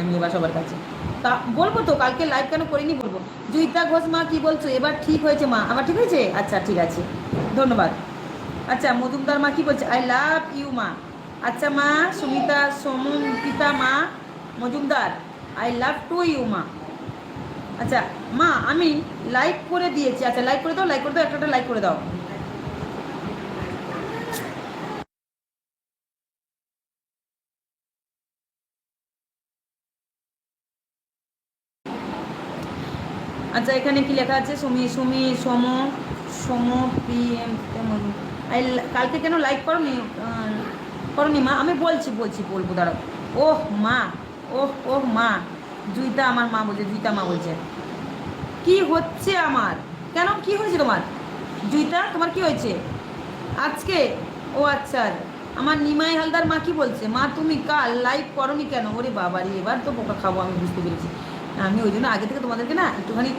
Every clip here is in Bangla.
আমি এবার সবার কাছে। তা বলব তো, কালকে লাইভ কেন করিনি বলব? জুইতা ঘোষ মা কি বলছো? এবার ঠিক হয়েছে মা। আবার ঠিক হয়েছে? আচ্ছা ঠিক আছে। ধন্যবাদ। আচ্ছা মজুমদার মা কি বলছে? আই লাভ ইউ মা। আচ্ছা মা, সুমিতা সমন্বিতা মা, Majumdar I love to you মা। আচ্ছা মা, আমি লাইক করে দিয়েছি। আচ্ছা লাইক করে দাও লাইক করে দাও একটা লাইক করে দাও। আচ্ছা এখানে কি লেখা আছে? সুমি সুমি, সম সম পি এম আই, কালকে কেন লাইক করনি? করনি মা? আমি বলছি বলছি, বলব, দাঁড়াও। ওহ মা, ওহ ওহ মা। জুইতা আমার মা বলছে, জুইতা মা বলছে। কি হচ্ছে আমার? কেন, কি হয়েছে তোমার? জুইতা, তোমার কি হয়েছে? আজকে? ও আচ্ছা আমার নিমাই হালদার মা কি বলছে? মা, তুমি কাল লাইভ করনি কেন? ওরে বাবারি, এবার তো পোকা খাব, আমি বুঝতে পেরেছি। আমি ওই জন্য আগে থেকে তোমাদেরকে না একটুখানি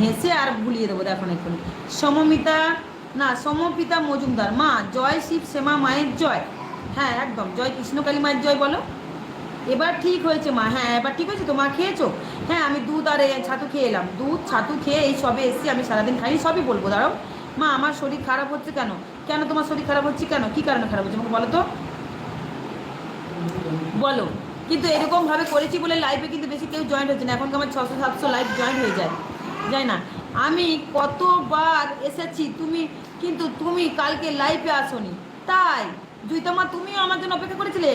হেসে আর ভুলিয়ে দেবো, দেখো না একটু সমমিতা, না, সমপিতা মজুমদার। মা, জয় শিব শ্যামা, মায়ের জয়। হ্যাঁ একদম, জয় কৃষ্ণকালী মায়ের জয় বলো। এবার ঠিক হয়েছে মা হ্যাঁ এবার ঠিক হয়েছে তো মা খেয়েছো? হ্যাঁ আমি দুধ আর ছাতু খেয়ে এলাম। দুধ, ছাতু খেয়ে এই সবে এসেছি, আমি সারাদিন খাইনি, সবই বলব, দাঁড়াও। মা, আমার শরীর খারাপ হচ্ছে কেন? কেন তোমার শরীর খারাপ হচ্ছে? কেন? কি কারণে খারাপ হচ্ছে? বলো তো। বলো। কিন্তু এরকমভাবে করেছি বলে লাইভে কিন্তু বেশি কেউ জয়েন্ট হচ্ছে না। এখন আমার ছশো, সাতশো লাইভ জয়েন্ট হয়ে যায়। যায় না। আমি কতবার এসেছি, তুমি কিন্তু তুমি কালকে লাইভে আসোনি। তাই, জুইতামা, তুমিও আমার জন্য অপেক্ষা করেছিলে?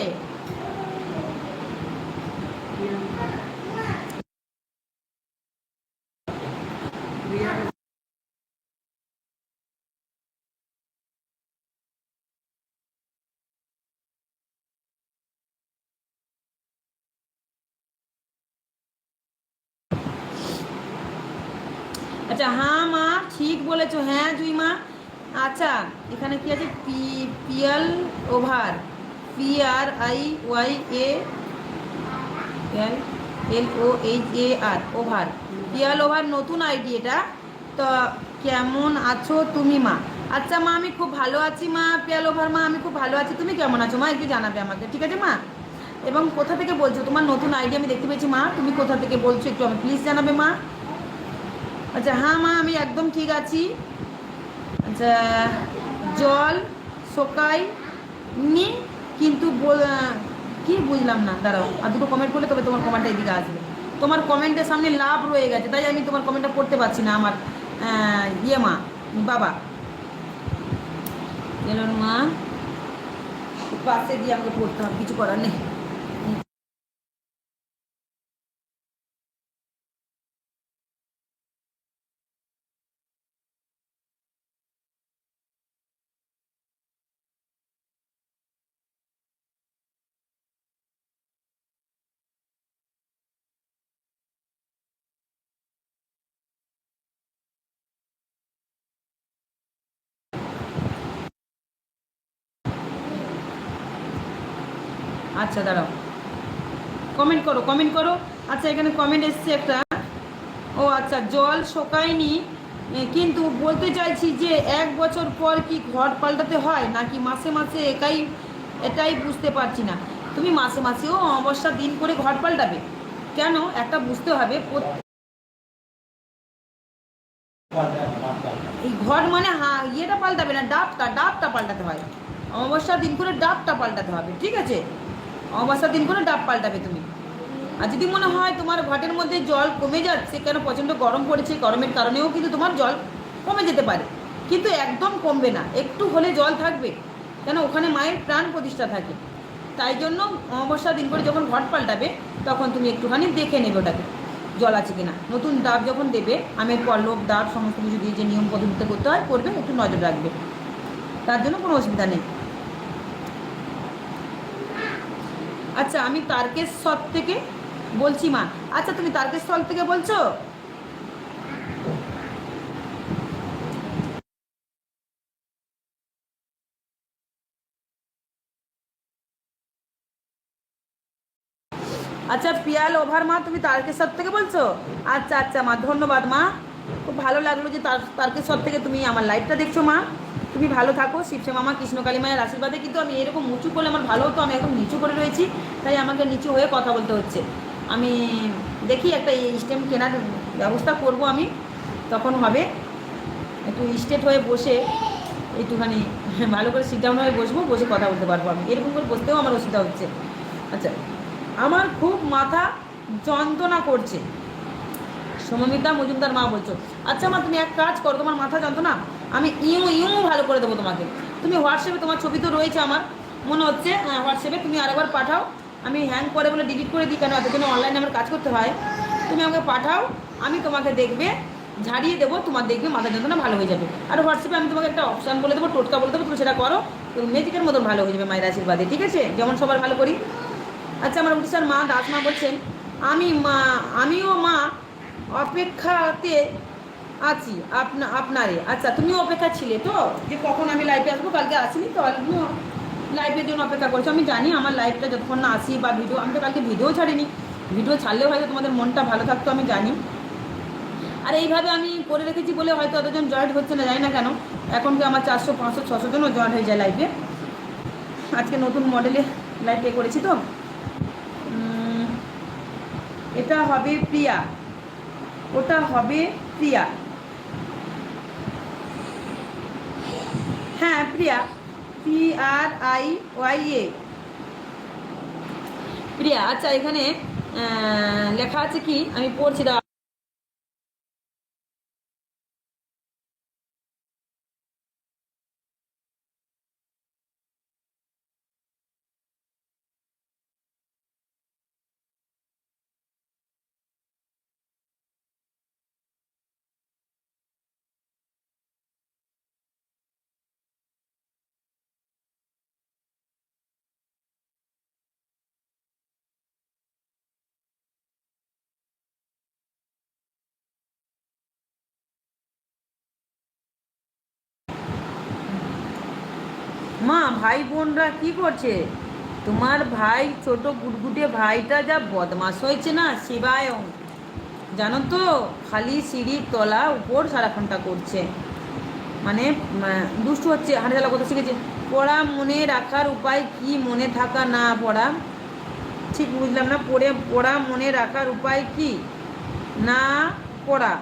আচ্ছা হ্যাঁ মা, ঠিক বলেছ। হ্যাঁ জুই মা। আচ্ছা এখানে কি আছে? P PL over. P R I Y A L O H A R, over. Piyal over, নতুন আইডি এটা। তো কেমন আছো তুমি মা? আচ্ছা মা, আমি খুব ভালো আছি মা, পিয়াল ওভার মা, আমি খুব ভালো আছি। তুমি কেমন আছো মা? একটু জানাবে আমাকে, ঠিক আছে মা? এবং কোথা থেকে বলছো? তোমার নতুন আইডি আমি দেখতে পেয়েছি মা। তুমি কোথা থেকে বলছো একটু আমি প্লিজ জানাবে মা। আচ্ছা হ্যাঁ মা, আমি একদম ঠিক আছি। আচ্ছা জল, শোকাই, নি, কিন্তু কি বুঝলাম না, দাঁড়াও, আর দুটো কমেন্ট করলে তবে তোমার কমেন্টটা এদিকে আসবে। তোমার কমেন্টের সামনে লাভ রয়ে গেছে, তাই আমি তোমার কমেন্টটা পড়তে পারছি না আমার ইয়ে মা, বাবা। এলোর মা, পাশে দিয়ে আমাকে পড়তে হবে, কিছু করার নেই। আচ্ছা দাঁড়াও। কমেন্ট করো কমেন্ট করো। আচ্ছা এখানে কমেন্ট এসছে একটা। ও আচ্ছা জল শোকায়নি। কিন্তু বলতে চাইছি যে এক বছর পর কি ঘর পাল্টাতে হয় নাকি মাসে মাসে একাই, এটাই বুঝতে পারছি না। তুমি মাসে মাসেও অমাবস্যার দিন করে ঘর পাল্টাবে। কেন? একটা বুঝতে হবে এই ঘর মানে হা, ইয়েটা পাল্টাবে না, ডাবটা ডাবটা পাল্টাতে হয়। অমাবস্যার দিন করে ডাবটা পাল্টাতে হবে, ঠিক আছে? অমাবস্যার দিন করে ডাব পাল্টাবে তুমি। আর যদি মনে হয় তোমার ঘটের মধ্যে জল কমে যাচ্ছে, কেন প্রচণ্ড গরম পড়েছে গরমের কারণেও কিন্তু তোমার জল কমে যেতে পারে। কিন্তু একদম কমবে না, একটু হলে জল থাকবে, কেন ওখানে মায়ের প্রাণ প্রতিষ্ঠা থাকে। তাই জন্য অমাবস্যার দিন করে যখন ঘট পাল্টাবে, তখন তুমি একটুখানি দেখে নেবে ওটাকে, জল আছে কিনা। নতুন ডাব যখন দেবে, আমের পল্লব, ডাব, সমস্ত কিছু দিয়ে যে নিয়ম পদ্ধতিতে করতে হয়, করবে, একটু নজর রাখবে। তার জন্য কোনো অসুবিধা নেই। আচ্ছা আমি তারকেশ্বর থেকে বলছি, মা। আচ্ছা তুমি তারকেশ্বর থেকে বলছো? আচ্ছা পিয়াল, ওভার, মা, তুমি তারকেশ্বর থেকে বলছো? আচ্ছা আচ্ছা মা, ধন্যবাদ, মা। খুব ভালো লাগল যে তার, তারকেশ্বর থেকে তুমি আমার লাইভটা দেখছ, মা। তুমি ভালো থাকো, শিবসে মামা কৃষ্ণকালী মায়ের আশীর্বাদে কিন্তু আমি এরকম উঁচু করলে আমার ভালো হতো, আমি এখন নিচু করে রয়েছি, তাই আমাকে নিচু হয়ে কথা বলতে হচ্ছে। আমি দেখি একটা স্টেম কেনার ব্যবস্থা করব আমি, তখন হবে। একটু স্টেট হয়ে বসে, একটুখানি ভালো করে সিট ডাউন হয়ে বসবো, বসে কথা বলতে পারব আমি। এরকম করে বসতেও আমার অসুবিধা হচ্ছে। আচ্ছা আমার খুব মাথা যন্ত্রণা করছে। সমমিতা মজুমদার মা বলছো আচ্ছা মা, তুমি এক কাজ করো, তোমার মাথা যন্ত্রণা আমি ইউ ইউ ভালো করে দেবো তোমাকে। তুমি হোয়াটসঅ্যাপে তোমার ছবি তো রয়েছে আমার। মনে হচ্ছে হ্যাঁ হোয়াটসঅ্যাপে তুমি আরেকবার পাঠাও। আমি হ্যাং করে বলে ডিলিট করে দিই কেন? এতদিন অনলাইনে আমার কাজ করতে হয়। তুমি আমাকে পাঠাও, আমি তোমাকে দেখবে, ঝাড়িয়ে দেবো, তোমার দেখবে মাথা যন্ত্রণা ভালো হয়ে যাবে। আর হোয়াটসঅ্যাপে আমি তোমাকে একটা অপশান বলে দেবো, টোটকা বলে দেবো, তুমি সেটা করো। মেজিকের মতন ভালো হয়ে যাবে মায়ের আশীর্বাদে, ঠিক আছে? যেমন সবার ভালো করি। আচ্ছা আমার উড়িষ্যার মা, দাস মা বলছেন, আমি মা, আমিও মা, অপেক্ষাতে আছি, আপনা আপনারে। আচ্ছা তুমিও অপেক্ষা ছিলে তো? যে কখন আমি লাইভে আসব, কালকে আসিনি তো আমিও লাইভের জন্য অপেক্ষা করছ। আমি জানি আমার লাইভটা যতক্ষণ না আসি বা ভিডিও আমি তো কালকে ভিডিও ছাড়িনি। ভিডিও ছাড়লেও হয়তো তোমাদের মনটা ভালো থাকতো, আমি জানি। আর এইভাবে আমি করে রেখেছি বলে হয়তো অতজন জয়েন্ট হচ্ছে না, জানি না কেন। এখন কি আমার চারশো, পাঁচশো, ছশো জনও জয়েন্ট হয়ে যায় লাইভে আজকে নতুন মডেলে লাইভ করেছি তো। এটা হবে প্রিয়া। ওটা হবে প্রিয়া। হ্যাঁ Priya. P R I Y A Priya আচ্ছা এখানে লেখা আছে কি? আমি পড়ছি দাও মা, ভাই বোনরা কি করছে? তোমার ভাই, ছোট গুটগুটে ভাইটা যা বদমাস হয়েছে না, শিবায়। জানো তো, খালি সিঁড়ির তলা উপর সারাক্ষণটা করছে। মানে দুষ্টু হচ্ছে, হাঁটা চালা করতে শিখেছে। পড়া মনে রাখার উপায় কি মনে থাকা না পড়া? ঠিক বুঝলাম না, পড়ে, পড়া মনে রাখার উপায় কি? না পড়া।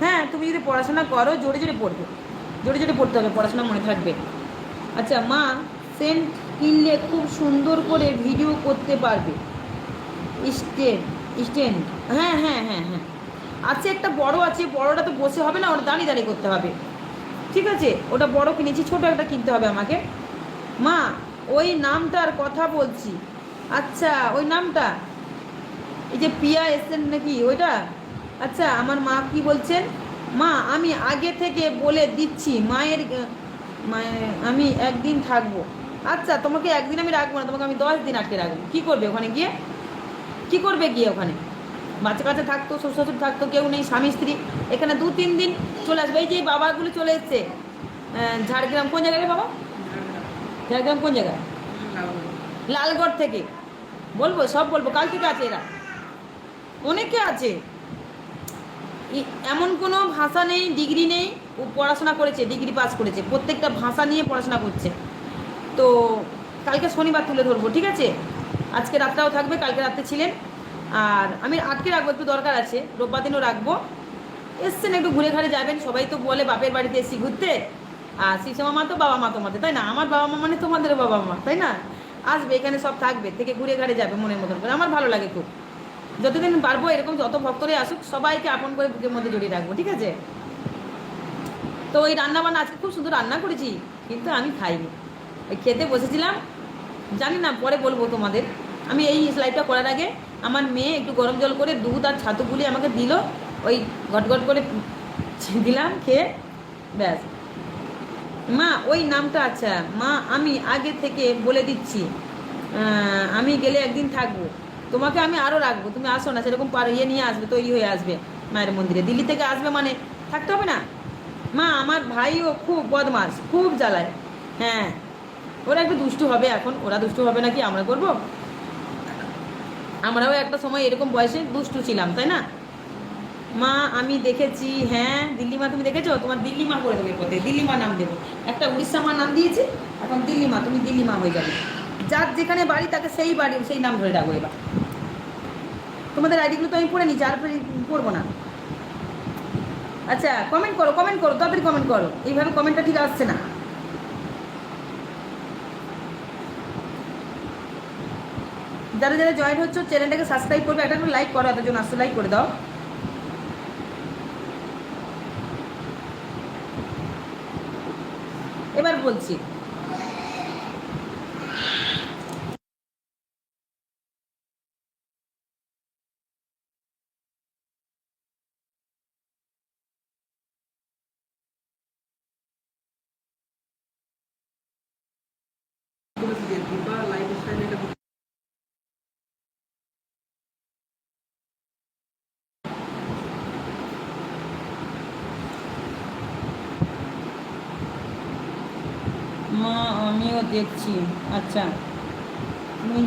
হ্যাঁ তুমি যদি পড়াশোনা করো, জোরে জোরে পড়বে। জোরে জোরে পড়তে হবে, পড়াশোনা মনে থাকবে। আচ্ছা মা, সেন্ট কিনলে খুব সুন্দর করে ভিডিও করতে পারবে। স্ট্যান্ড স্ট্যান্ড হ্যাঁ হ্যাঁ হ্যাঁ হ্যাঁ। আছে একটা বড় আছে, বড়টা তো বসে হবে না, ওটা দাঁড়িয়ে দাঁড়িয়ে করতে হবে। ঠিক আছে? ওটা বড় কিনেছি, ছোট একটা কিনতে হবে আমাকে। মা, ওই নামটার কথা বলছি। আচ্ছা ওই নামটা? এই যে পিয়া এসছেন নাকি, ওইটা? আচ্ছা আমার মা কি বলছেন? মা, আমি আগে থেকে বলে দিচ্ছি, মায়ের আমি একদিন থাকব। আচ্ছা তোমাকে একদিন আমি রাখব না, তোমাকে আমি দশ দিন আটকে রাখব। কি করবে ওখানে গিয়ে? কি করবে গিয়ে ওখানে? বাচ্চা কাছে থাকতো, শ্বশুর থাকতো, কেউ নেই, স্বামী, স্ত্রী। এখানে দু, তিন দিন চলে আসবে। এই যে বাবাগুলো চলে এসছে ঝাড়গ্রাম, কোন জায়গায় বাবা? ঝাড়গ্রাম কোন জায়গায়? লালগড় থেকে। বলব, সব বলব, কাল থেকে আছে এরা। অনেকে আছে। এমন কোনো ভাষা নেই, ডিগ্রি নেই ও পড়াশোনা করেছে, ডিগ্রি পাস করেছে, প্রত্যেকটা ভাষা নিয়ে পড়াশোনা করছে। তো কালকে শনিবার তুলে ধরবো, ঠিক আছে? আজকে রাতটাও থাকবে, কালকে রাত্রে ছিলেন। আর আমি আটকে রাখব, একটু দরকার আছে, রোববার দিনও রাখব। এসছেন, একটু ঘুরে ঘাড়ে যাবেন, সবাই তো বলে বাপের বাড়িতে এসি ঘুরতে। আর শিশমা মা তো বাবা মা তোমাদের, তাই না? আমার বাবা মা মানে তোমাদের বাবা মা, তাই না? আসবে, এখানে সব থাকবে, থেকে ঘুরে ঘাড়ে যাবে মনের মতন করে। আমার ভালো লাগে খুব। যতদিন পারব, এরকম যত ভক্তরাই আসুক, সবাইকে আপন করে বুকের মধ্যে জড়িয়ে রাখব, ঠিক আছে? তো ওই রান্না বান্না আজকে খুব সুন্দর রান্না করেছি, কিন্তু আমি খাইনি। ওই খেতে বসেছিলাম, জানি না, পরে বলব তোমাদের। আমি এই স্লাইডটা করার আগে আমার মেয়ে একটু গরম জল করে দুধ আর ছাতু গুলি আমাকে দিল, ওই ঘটঘট করে দিলাম, খেয়ে ব্যাস। মা, ওই নামটা আচ্ছা। মা, আমি আগে থেকে বলে দিচ্ছি আমি গেলে একদিন থাকব। তোমাকে আমি আরও রাখব। তুমি আসো না, সেরকম পার ইয়ে নিয়ে আসবে, তৈরি হয়ে আসবে মায়ের মন্দিরে। দিল্লি থেকে আসবে মানে থাকতে হবে না? মা, আমার ভাইও খুব বদমাস খুব জ্বালায়। হ্যাঁ ওরা একটু দুষ্টু হবে এখন। ওরা দুষ্টু হবে নাকি? আমরা করব? আমরাও একটা সময় এরকম বয়সে দুষ্টু ছিলাম, তাই না? মা, আমি দেখেছি হ্যাঁ দিল্লি মা, তুমি দেখেছ? তোমার দিল্লি মা করে দেবে পথে দিল্লি মা নাম দেবো। একটা উড়িষ্যা মা নাম দিয়েছে, এখন দিল্লি মা, তুমি দিল্লি মা হয়ে যাবে। যার যেখানে বাড়ি, তাকে সেই বাড়ি, সেই নাম ধরে ডাকবো এবার। তোমাদের আইডিগুলো তো আমি পড়ে নিচ্ছি আর পড়ব না। আচ্ছা কমেন্ট করো কমেন্ট করো, তাড়াতাড়ি কমেন্ট করো। এইভাবে কমেন্টটা ঠিক আসছে না। যারা যারা জয়েন হচ্ছে চ্যানেলটাকে সাবস্ক্রাইব করবে, একটা লাইক করো এতজন আসতে লাইক করে দাও। এবার বলছি মা আমিও দেখছি। আচ্ছা।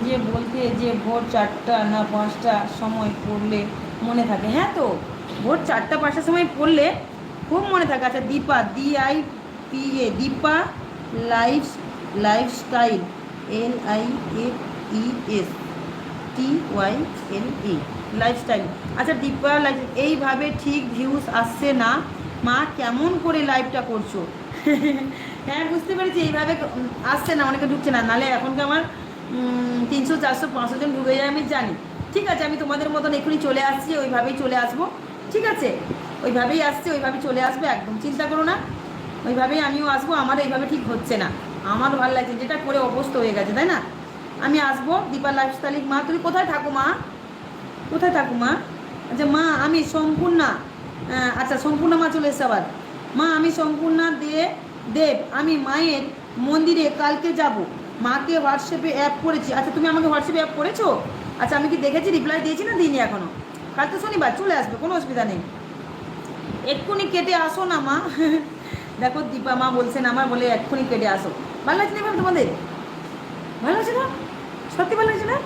যে বলতে যে ভোর চারটা না পাঁচটা সময় পড়লে মনে থাকে। হ্যাঁ তো? ভোর চারটা পাঁচটার সময় পড়লে খুব মনে থাকে। আচ্ছা Dipa D I P A Dipa life lifestyle L I F E S T Y L E lifestyle. আচ্ছা দীপা লাইফ, এইভাবে ঠিক ভিউজ আসছে না। মা, কেমন করে লাইভটা করছ? হ্যাঁ বুঝতে পেরেছি, এইভাবে আসছে না, অনেকে ঢুকছে না। নালে এখনকে আমার তিনশো, চারশো, পাঁচশো জন ঢুকে যায়, আমি জানি। ঠিক আছে, আমি তোমাদের মতন এখনই চলে আসছি, ওইভাবেই চলে আসব। ঠিক আছে? ওইভাবেই আসছে ওইভাবেই চলে আসবে, একদম চিন্তা করো না। ওইভাবেই আমিও আসব, আমার এইভাবে ঠিক হচ্ছে না। আমার ভালো লাগছে, যেটা করে অবস্থা হয়ে গেছে, তাই না? আমি আসব দীপা লাইফস্টাইলিক মা, তুমি কোথায় থাকো, মা? কোথায় থাকো, মা? আচ্ছা মা, আমি সম্পূর্ণা আচ্ছা সম্পূর্ণা মা চলে এসছে আবার। মা, আমি সম্পূর্ণা দে দেব, আমি মায়ের মন্দিরে কালকে যাব। মাকে হোয়াটসঅ্যাপে অ্যাপ করেছি। আচ্ছা তুমি আমাকে হোয়াটসঅ্যাপে অ্যাপ করেছ? আচ্ছা আমি কি দেখেছি? রিপ্লাই দিয়েছি না দিইনি এখনও কাল তো শনিবার, চলে আসবে, কোনো অসুবিধা নেই। এক্ষুনি কেটে আসো না, মা। দেখো, দীপা মা বলছেন আমার বলে এক্ষুনি কেটে আসো। ভালো লাগছে না তোমাদের? ভালো লাগছে না? সত্যি ভালো লাগছে না?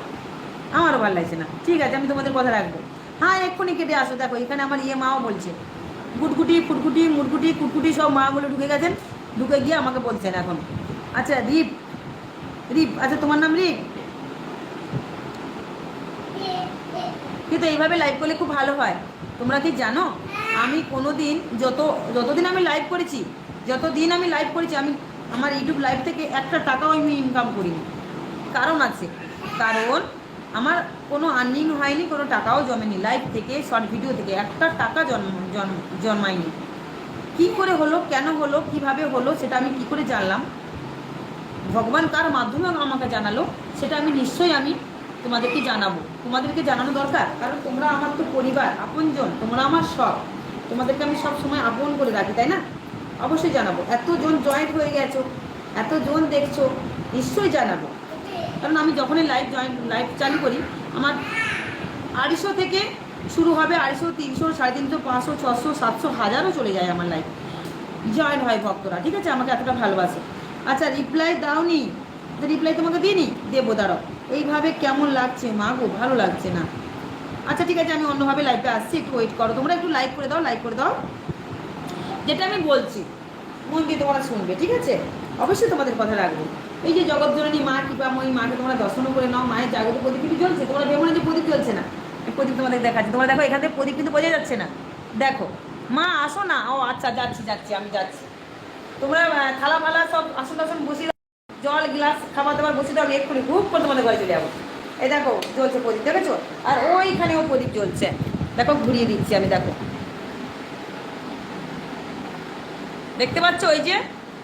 আমারও ভালো লাগছে না। ঠিক আছে, আমি তোমাদের কথা রাখব। হ্যাঁ এক্ষুনি কেটে আসো। দেখো, এখানে আমার ইয়ে মাও বলছে। গুটগুটি ফুটকুটি মুটকুটি কুটকুটি সব মাগুলো ঢুকে গেছেন। ঢুকে গিয়ে আমাকে বলছেন এখন। আচ্ছা রিপ। রিপ আচ্ছা তোমার নাম রিপ? কিন্তু এইভাবে লাইভ করলে খুব ভালো হয়। তোমরা কি জানো? আমি কোনো দিন যত, যতদিন আমি লাইভ করেছি, যতদিন আমি লাইভ করেছি, আমি, আমার ইউটিউব লাইভ থেকে একটা টাকাও আমি ইনকাম করিনি। কারণ আছে। কারণ আমার কোনো আর্নিং হয়নি, কোনো টাকাও জমেনি। লাইভ থেকে শর্ট ভিডিও থেকে একটা টাকা জন্ম, জন্ম- জন্মায়নি। কি করে হলো, কেন হলো, কীভাবে হলো, সেটা আমি কি করে জানলাম? ভগবান কার মাধ্যমে আমাকে জানালো, সেটা আমি নিশ্চয়ই আমি তোমাদেরকে জানাব। তোমাদেরকে জানানো দরকার, কারণ তোমরা আমার তো পরিবার, আপনজন, তোমরা আমার সব। তোমাদেরকে আমি সব সময় আপন করে রাখি, তাই না? অবশ্যই জানাব। এতজন জয়েন্ট হয়ে গেছো, এতজন দেখছ, নিশ্চয়ই জানাব। কারণ আমি যখনই লাইভ জয়েন লাইভ চালু করি, আমার আড়াইশো থেকে শুরু হবে আড়াইশো, তিনশো, সাড়ে তিনশো, পাঁচশো, ছশো, সাতশো, হাজারও চলে যায় আমার লাইফ জয়েন হয় ভক্তরা, ঠিক আছে? আমাকে এতটা ভালোবাসে। আচ্ছা রিপ্লাই দাওনি? রিপ্লাই তোমাকে দিই দিইনি? দেবো, দাঁড়াও। এইভাবে কেমন লাগছে? মা গো ভালো লাগছে না। আচ্ছা ঠিক আছে, আমি অন্যভাবে লাইভে আসছি। একটু ওয়েট করো। তোমরা একটু লাইক করে দাও লাইক করে দাও। যেটা আমি বলছি, মন দিয়ে তোমরা শুনবে, ঠিক আছে? অবশ্যই তোমাদের কথা রাখব। এই যে জগৎ জগৎজননী মা, কৃপাময়ী মাকে তোমরা দর্শনও করে নাও। মায়ের জাগত প্রদীপ জ্বলছে। তোমরা ভেবো না যে প্রদীপ জ্বলছে না। প্রদীপ তোমাদের দেখাচ্ছি। তোমরা দেখো, এখান থেকে প্রদীপ কিন্তু বোঝা যাচ্ছে না। দেখো, মা, আসো না। ও আচ্ছা যাচ্ছি যাচ্ছি, আমি যাচ্ছি। তোমরা থালা, ফালা সব আসন টাসন বসিয়ে। জল, গ্লাস, খাবার দাবার বসিয়ে দাও, আমি এক্ষুনি খুব করে তোমাদের ঘরে চলে যাব। এই দেখো, জ্বলছে প্রদীপ, দেখেছ? আর ওইখানেও প্রদীপ জ্বলছে। দেখো, ঘুরিয়ে দিচ্ছি আমি, দেখো। দেখতে পাচ্ছ ওই যে?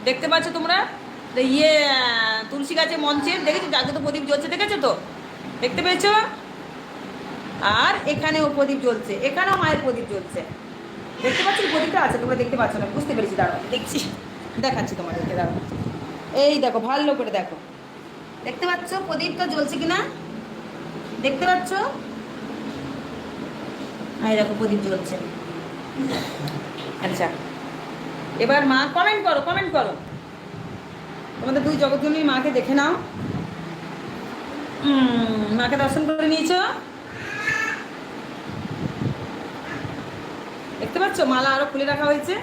দেখতে পাচ্ছ তোমরা? ইয়ে তুলসী গাছের মঞ্চে, দেখেছ? যাকে তো প্রদীপ জ্বলছে, দেখেছ তো? দেখতে পেয়েছ? আর এখানেও প্রদীপ জ্বলছে, এখানেও মায়ের প্রদীপ জ্বলছে। দেখতে পাচ্ছ প্রদীপটা আছে, তোমরা দেখতে পাচ্ছ না, বুঝতে পেরেছি, দাঁড়াও, দেখছি, দেখাচ্ছি তোমাদেরকে, দাঁড়াও। এই দেখো, ভালো করে দেখো। দেখতে পাচ্ছ, প্রদীপটা জ্বলছে কিনা? দেখতে পাচ্ছ? এই দেখো, প্রদীপ জ্বলছে। আচ্ছা এবার মা কমেন্ট করো কমেন্ট করো। তোমাদের দুই জগৎজনী মাকে দেখে নাও। মাকে দর্শন করে নিয়েছো? বুঝতে পারছ মালা আরও খুলে রাখা হয়েছে।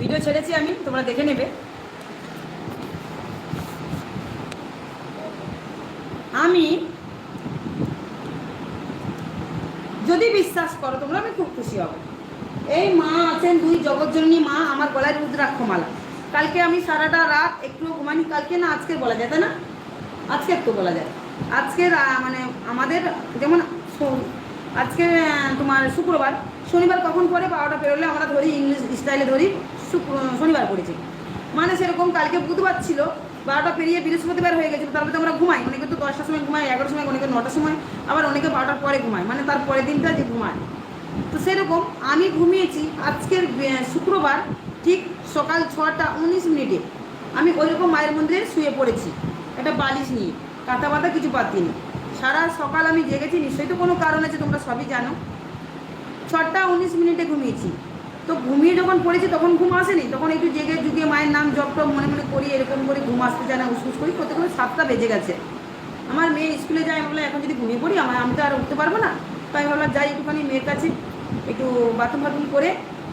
ভিডিও ছেড়েছি আমি, তোমরা দেখে নেবে। আমি যদি বিশ্বাস করো, তোমরা আমি খুব খুশি হব। এই মা আছেন দুই জগৎজননী মা, আমার গলায় রুদ্রাক্ষ মালা কালকে আমি সারাটা রাত একটু ঘুমাইনি, কালকে না, আজকে বলা যায়, তাই না? আজকে একটু বলা যায়। আজকে মানে আমাদের যেমন আজকে তোমার শুক্রবার শনিবার কখন পরে বারোটা পেরোলে আমরা ধরি ইংলিশ স্টাইলে ধরি শনিবার পড়েছি। মানে সেরকম কালকে বুধবার ছিল, বারোটা পেরিয়ে বৃহস্পতিবার হয়ে গেছিল, তারপরে আমরা ঘুমাই, অনেকে তো দশটার সময় ঘুমায়, এগারোটার সময়, অনেকে নটার সময়, আবার অনেকে বারোটার পরে ঘুমায় মানে তার পরের দিনটা যে ঘুমায়। তো সেরকম আমি ঘুমিয়েছি আজকের শুক্রবার, ঠিক সকাল ছটা উনিশ মিনিটে। আমি ওইরকম মায়ের মন্দিরে শুয়ে পড়েছি, একটা বালিশ নিয়ে, কাঁথা বাতা কিছু দিইনি। সারা সকাল আমি জেগেছি, নিশ্চয়ই তো কোনো কারণ আছে, তোমরা সবই জানো। ছটা উনিশ মিনিটে ঘুমিয়েছি। তো ঘুমিয়ে যখন পড়েছি তখন ঘুম আসেনি, তখন একটু জেগে যুগে মায়ের নাম জপ টপ মনে মনে করি, এরকম করে ঘুম আসতে চায় না উসুস করি করতে করতে সাতটা বেজে গেছে। আমার মেয়ে স্কুলে যায়, আমি বলে এখন যদি ঘুমিয়ে পড়ি, আমার, আমি তো আর উঠতে পারব না। তাই ভাবলাম, যাই, একটুখানি মেয়ের কাছে একটু বাথরুম ফাথরুম করে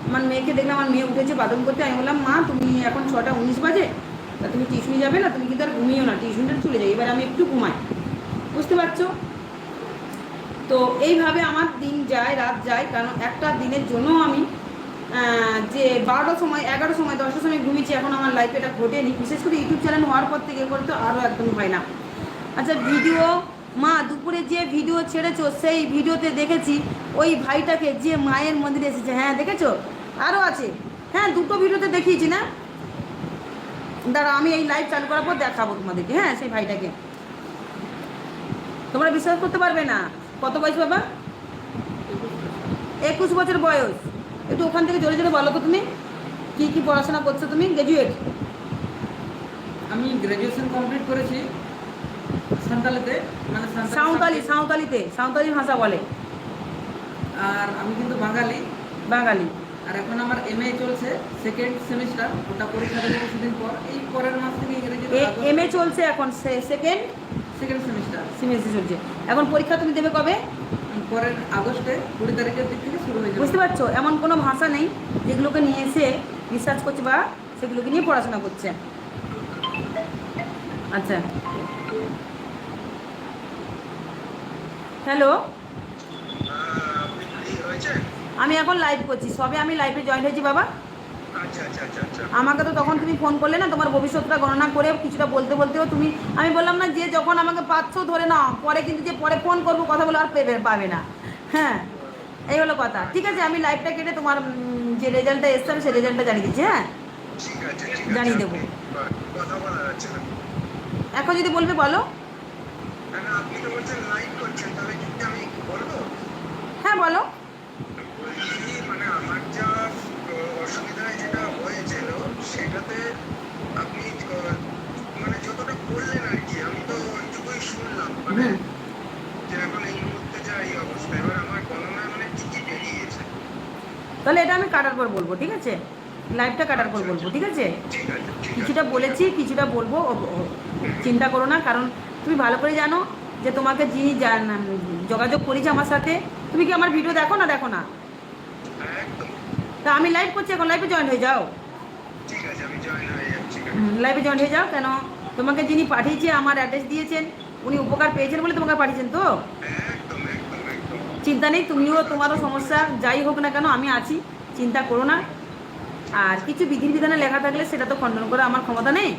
আমার মেয়েকে দেখলাম, আমার মেয়ে উঠেছে বাথরুম করতে, আমি বললাম, মা, তুমি এখন ছটা উনিশ বাজে, তা তুমি টিউশনি যাবে না, তুমি কিন্তু আর ঘুমিও না, টিউশনটা চলে যাই এবার আমি একটু ঘুমাই। বুঝতে পারছ? তো এইভাবে আমার দিন যায়, রাত যায়। কারণ একটা দিনের জন্য আমি যে বারোটার সময়, এগারোটার সময়, দশটার সময় ঘুমিয়েছি, এখন আমার লাইফে এটা ঘটেনি। বিশেষ করে ইউটিউব চ্যানেল হওয়ার পর থেকে করে তো আরও একদম হয় না। আচ্ছা ভিডিও মা দুপুরে যে ভিডিও ছেড়েছো, সেই ভিডিওতে দেখেছি, ওই ভাইটাকে যে মায়ের মন্দিরে এসেছে। হ্যাঁ দেখেছ? আরও আছে। হ্যাঁ দুটো ভিডিওতে দেখিয়েছি না? দাঁড়া আমি এই লাইভ চালু করার পর দেখাবো তোমাদেরকে। হ্যাঁ সেই ভাইটাকে। তোমরা বিশ্বাস করতে পারবে না? কত বয়স বাবা? একুশ বছর বয়স। একটু ওখান থেকে জোরে জোরে বলো তো তুমি। কি কি পড়াশোনা করছ তুমি? গ্র্যাজুয়েট আমি গ্র্যাজুয়েশন কমপ্লিট করেছি সাঁওতালিতে মানে সাঁওতালি সাঁওতালি সাঁওতালিতে সাঁওতালি ভাষা বলে। আর আমি কিন্তু বাঙালি। বাঙালি। আর এখন আমার এমএ চলছে সেকেন্ড সেমিস্টার ওটা পরীক্ষা দেবো কিছুদিন পর। এই পরের মাস থেকে ইংরেজিতে এম এ চলছে এখন সেকেন্ড সেকেন্ড সেমিস্টার সেমিস্টার চলছে। এখন পরীক্ষা তুমি দেবে কবে? পরের আগস্টে কুড়ি তারিখের দিক থেকে শুরু হয়ে যাবে। বুঝতে পারছ? এমন কোনো ভাষা নেই যেগুলোকে নিয়ে এসে রিসার্চ করছে বা সেগুলোকে নিয়ে পড়াশোনা করছে। আচ্ছা। হ্যালো আপনি ফ্রি হয়েছে আমি এখন লাইভ করছি। সবে আমি লাইভে জয়েন হয়েছি বাবা। আচ্ছা আচ্ছা আচ্ছা আমাকে তো তখন তুমি ফোন করলে না তোমার ভবিষ্যৎটা গণনা করে কিছুটা বলতে বলতেও তুমি আমি বললাম না যে যখন আমাকে পাচ্ছ ধরে নাও পরে কিন্তু যে পরে ফোন করব কথা বলে আর পেবে পাবে না। হ্যাঁ এই হলো কথা। ঠিক আছে আমি লাইভটা কেটে তোমার যে রেজাল্টটা এসছে আমি সেই রেজাল্টটা জানিয়ে দিচ্ছি হ্যাঁ? জানিয়ে দেবো। বলা এখন যদি বলবে বলো। হ্যাঁ না, আপনি তো বলছেন লাইভ করছেন তাহলে কি আমি বলব হ্যাঁ বলো বলছি মানে আমার যা আহ, অসুবিধায় যেটা হয়েছিল সেটাতে আপনি আহ, মানে যতটা বললেন আর কি আমি তো শুনলাম মানে যে এখন এই মুহূর্তে যা এই অবস্থা এবার আমার মানে কি বেরিয়েছে তাহলে এটা আমি কাটার পর বলব ঠিক আছে? লাইভটা কাটার পর বলব ঠিক আছে? কিছুটা বলেছি কিছুটা বলব চিন্তা করো না কারণ তুমি ভালো করে জানো যে তোমাকে যিনি যোগাযোগ করেছে আমার সাথে তুমি কি আমার ভিডিও দেখো না দেখো না? তা আমি লাইভ করছি এখন লাইভে জয়েন হয়ে যাও। লাইভে জয়েন হয়ে যাও কেন? তোমাকে যিনি পাঠিয়েছে আমার অ্যাড্রেস দিয়েছেন উনি উপকার পেয়েছেন বলে তোমাকে পাঠিয়েছেন তো? চিন্তা নেই তুমিও তোমারও সমস্যা যাই হোক না কেন আমি আছি চিন্তা করো না। আর কিছু বিধির বিধানে লেখা থাকলে সেটা তো খণ্ডন করা আমার ক্ষমতা নেই।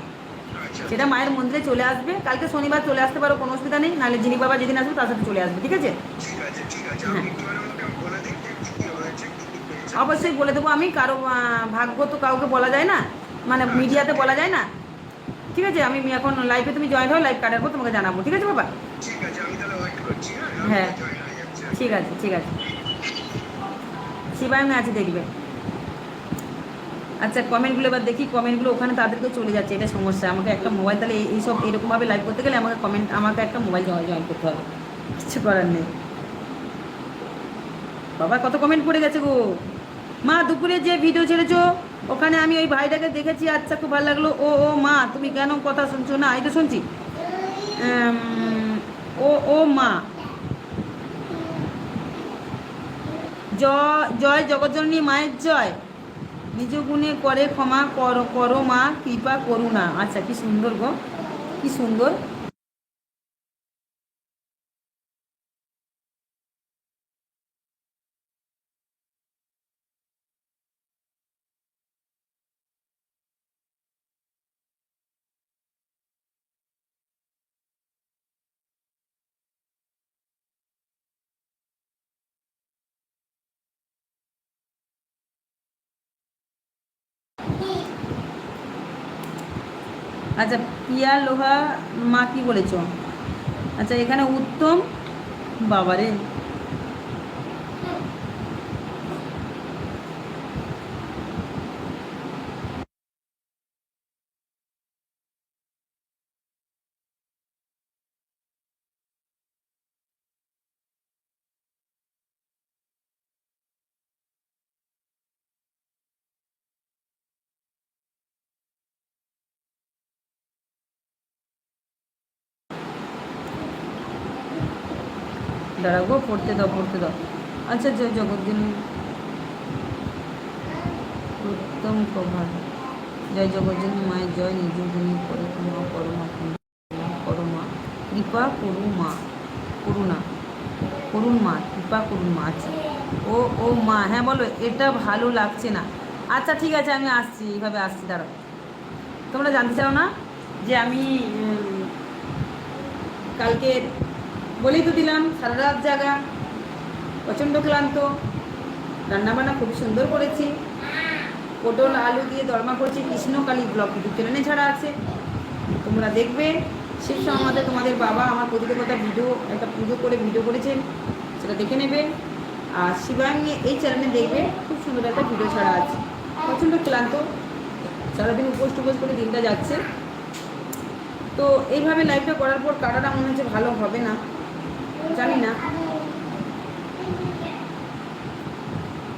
আচ্ছা। সেটা মায়ের মন্দিরে চলে আসবে কালকে শনিবার চলে আসতে পারো কোনো অসুবিধা নেই নাহলে যিনি বাবা যেদিন আসবে তার সাথে চলে আসবে ঠিক আছে? হ্যাঁ। অবশ্যই বলে দেবো আমি কারও ভাগ্য তো কাউকে বলা যায় না মানে মিডিয়াতে বলা যায় না। ঠিক আছে? আমি এখন লাইভে তুমি জয়েন হও লাইভ কাটার পর তোমাকে জানাব ঠিক আছে বাবা? ঠিক আছে আমি তাহলে ওয়েট করছি হ্যাঁ হ্যাঁ। ঠিক আছে ঠিক আছে। শিবায় আছে দেখবে। আচ্ছা কমেন্টগুলো এবার দেখি কমেন্টগুলো ওখানে তাদেরকে চলে যাচ্ছে এটা সমস্যা। আমাকে একটা মোবাইল তাহলে এই- এইসব এরকমভাবে লাইভ করতে গেলে আমাকে কমেন্ট আমাকে একটা মোবাইল জয়েন করতে হবে। কিছু করার নেই। বাবা কত কমেন্ট পড়ে গেছে গো? মা দুপুরে যে ভিডিও ছেড়েছো ওখানে আমি ওই ভাইটাকে দেখেছি আচ্ছা খুব ভালো লাগল। ও ও, মা, তুমি কেন কথা শুনছো না? এটা শুনছি। ও ও, মা। জয় জয় জগজ্জননী মায়ের জয়। নিজ গুণে করে ক্ষমা করো করো মা, কৃপা করুণা। আচ্ছা কি সুন্দর গো, কি সুন্দর। আচ্ছা পিয়া লোহা মা কি বলেছ? আচ্ছা এখানে উত্তম বাবারে। দাঁড়াবো, পড়তে দাও পড়তে দাও। আচ্ছা জয় জগদ্দিন উত্তম প্রভাত জয় জগজ্জন মায়ের জয় নিজ গুণী করে মা পরমা পরমা কৃপা করু মা, করুণা করুন মা, কৃপা করুন মা। আচ্ছা ও ও মা হ্যাঁ বলো, এটা ভালো লাগছে না। আচ্ছা ঠিক আছে, আমি আসছি, এইভাবে আসছি, দাঁড়াও। তোমরা জানতে চাও না যে আমি কালকে বলেই তো দিলাম, সারা রাত জাগা, প্রচণ্ড ক্লান্ত। রান্নাবান্না খুব সুন্দর করেছি। পটল, আলু দিয়ে দরমা করছি, কৃষ্ণকালী ব্লগ, ইউটিউব চ্যানেলে ছাড়া আছে। তোমরা দেখবে, সেই সময় আমাদের, তোমাদের বাবা আমার প্রতিদেবতা ভিডিও, একটা পুজো করে ভিডিও করেছেন, সেটা দেখে নেবে। আর শিবাঙ্গে এই চ্যানেলে দেখবে, খুব সুন্দর একটা ভিডিও ছাড়া আছে। প্রচণ্ড ক্লান্ত, সারাদিন উপোস টুপোস করে দিনটা যাচ্ছে। তো এইভাবে লাইফটা করার পর কাটাটা মনে হচ্ছে ভালো হবে না। জানি না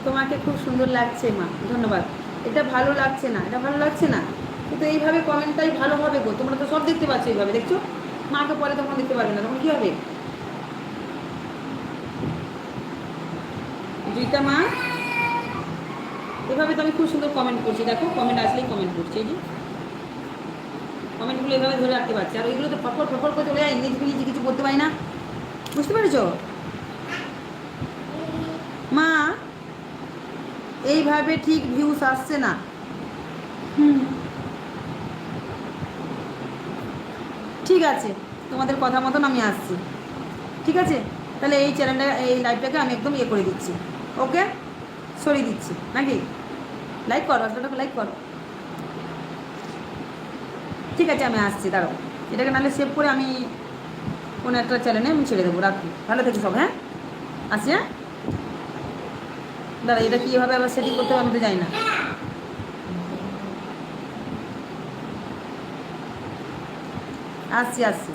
তোমাকে খুব সুন্দর লাগছে, মা। ধন্যবাদ। এটা ভালো লাগছে না, এটা ভালো লাগছে না। কিন্তু এইভাবে কমেন্টটাই ভালো হবে গো। তোমরা তো সব দেখতে পাচ্ছ এইভাবে, দেখছ? মাকে পরে তখন দেখতে পারবে না, তখন কি হবে? জুইতা মা? এভাবে তো আমি খুব সুন্দর কমেন্ট করছি। দেখো কমেন্ট আসলেই কমেন্ট করছি, এই যে। কমেন্টগুলো এভাবে ধরে রাখতে পারছি। আর ওইগুলো তো ফটফট ফটফট করে চলে যায়, ইংরেজি ফিংরেজি কিছু করতে পারি না। বুঝতে পেরেছ? মা এইভাবে ঠিক ভিউস আসছে না। ঠিক আছে তোমাদের কথা মতন আমি আসছি। ঠিক আছে? তাহলে এই চ্যানেলটা এই লাইভটাকে আমি একদম ইয়ে করে দিচ্ছি। ওকে? সরিয়ে দিচ্ছি। নাকি? লাইক করো আসলে লাইক করো। ঠিক আছে আমি আসছি দাঁড়াও। এটাকে নাহলে সেভ করে আমি কোনো একটা চ্যানেলে আমি ছেড়ে দেবো রাখি ভালো থেকো সব হ্যাঁ? আসি হ্যাঁ? দাদা, এটা কীভাবে আবার সেটিং করতে হবে আমি তো না। আসছি আসছি